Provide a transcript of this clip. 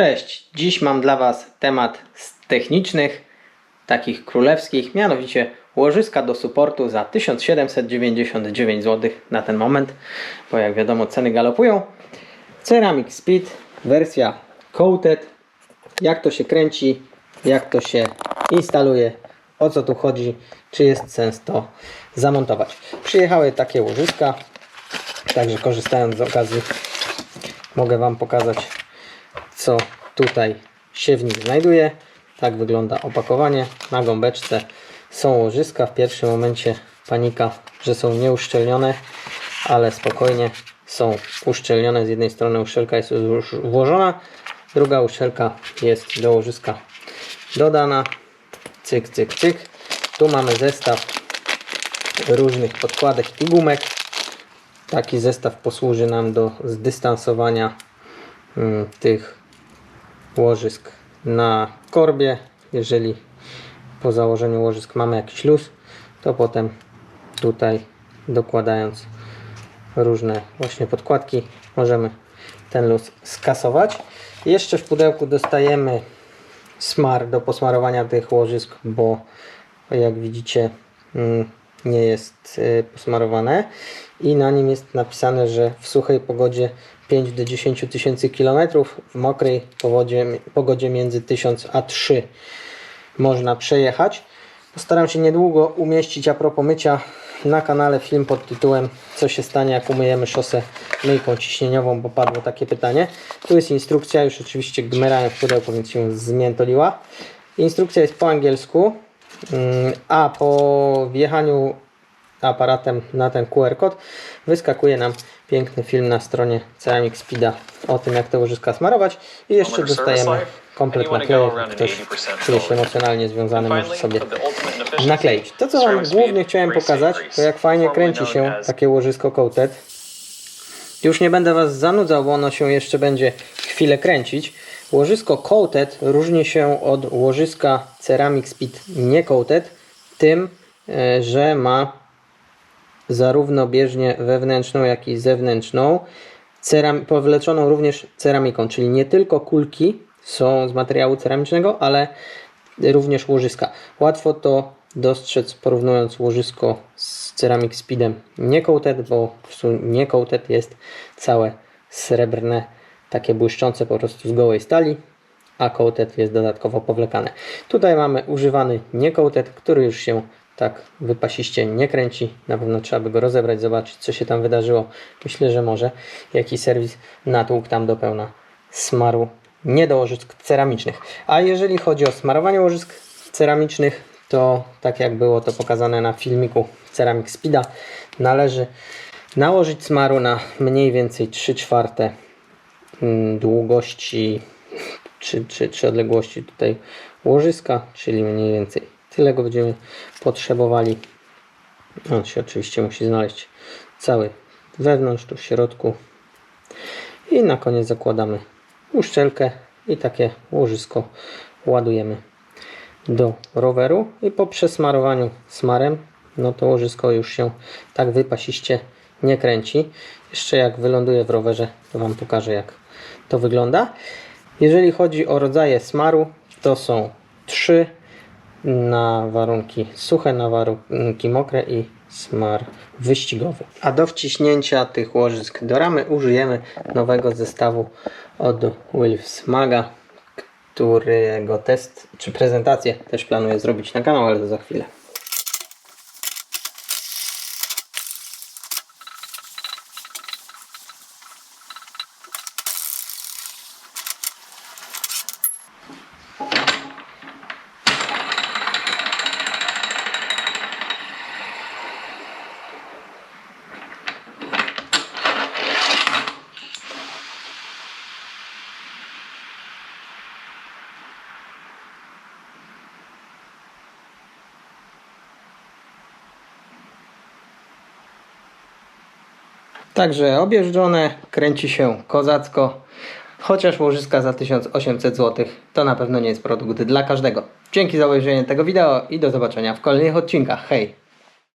Cześć, dziś mam dla Was temat z technicznych, takich królewskich, mianowicie łożyska do supportu za 1799 zł na ten moment, bo jak wiadomo ceny galopują. Ceramic Speed, wersja coated, jak to się kręci, jak to się instaluje, o co tu chodzi, czy jest sens to zamontować. Przyjechały takie łożyska, także korzystając z okazji mogę Wam pokazać co tutaj się w nich znajduje. Tak wygląda opakowanie. Na gąbeczce są łożyska. W pierwszym momencie panika, że są nieuszczelnione, ale spokojnie są uszczelnione. Z jednej strony uszczelka jest już włożona, druga uszczelka jest do łożyska dodana. Cyk, cyk, cyk. Tu mamy zestaw różnych podkładek i gumek. Taki zestaw posłuży nam do zdystansowania mm, tych łożysk na korbie. Jeżeli po założeniu łożysk mamy jakiś luz, to potem tutaj dokładając różne właśnie podkładki możemy ten luz skasować. Jeszcze w pudełku dostajemy smar do posmarowania tych łożysk, bo jak widzicie mm, nie jest y, posmarowane i na nim jest napisane, że w suchej pogodzie 5 do 10 tysięcy kilometrów, w mokrej powodzie, pogodzie między 1000 a 3 można przejechać. Postaram się niedługo umieścić a propos mycia na kanale film pod tytułem Co się stanie jak umyjemy szosę myjką ciśnieniową, bo padło takie pytanie. Tu jest instrukcja, już oczywiście gmerałem w pudełku, więc się zmiętoliła. Instrukcja jest po angielsku, a po wjechaniu aparatem na ten QR kod wyskakuje nam piękny film na stronie Ceramic Speeda o tym jak te łożyska smarować i jeszcze dostajemy komplet naklejek, jak ktoś czuje się emocjonalnie związany może sobie nakleić. To co Wam głównie chciałem pokazać to jak fajnie kręci się takie łożysko coated. Już nie będę Was zanudzał, bo ono się jeszcze będzie chwilę kręcić. Łożysko coated różni się od łożyska Ceramic Speed nie coated tym, e, że ma zarówno bieżnię wewnętrzną, jak i zewnętrzną, powleczoną również ceramiką, czyli nie tylko kulki są z materiału ceramicznego, ale również łożyska. Łatwo to dostrzec porównując łożysko z Ceramic Speedem nie coated, bo po prostu nie coated jest całe srebrne, takie błyszczące po prostu z gołej stali, a coated jest dodatkowo powlekane. Tutaj mamy używany nie coated, który już się tak wypasiście nie kręci. Na pewno trzeba by go rozebrać, zobaczyć co się tam wydarzyło. Myślę, że może jakiś serwis natłukł tam do pełna smaru nie do łożysk ceramicznych. A jeżeli chodzi o smarowanie łożysk ceramicznych, to tak jak było to pokazane na filmiku Ceramic Speeda, należy nałożyć smaru na mniej więcej 3 czwarte długości czy, czy, czy odległości tutaj łożyska, czyli mniej więcej tyle go będziemy potrzebowali. On się oczywiście musi znaleźć cały wewnątrz, tu w środku. I na koniec zakładamy uszczelkę i takie łożysko ładujemy do roweru i po przesmarowaniu smarem no to łożysko już się tak wypasiście nie kręci. Jeszcze jak wyląduje w rowerze to Wam pokażę jak to wygląda. Jeżeli chodzi o rodzaje smaru to są trzy na warunki suche, na warunki mokre i smar wyścigowy. A do wciśnięcia tych łożysk do ramy użyjemy nowego zestawu od Wilfs Maga, którego test czy prezentację też planuję zrobić na kanał, ale to za chwilę. Także objeżdżone, kręci się kozacko. Chociaż łożyska za 1800 zł to na pewno nie jest produkt dla każdego. Dzięki za obejrzenie tego wideo i do zobaczenia w kolejnych odcinkach. Hej!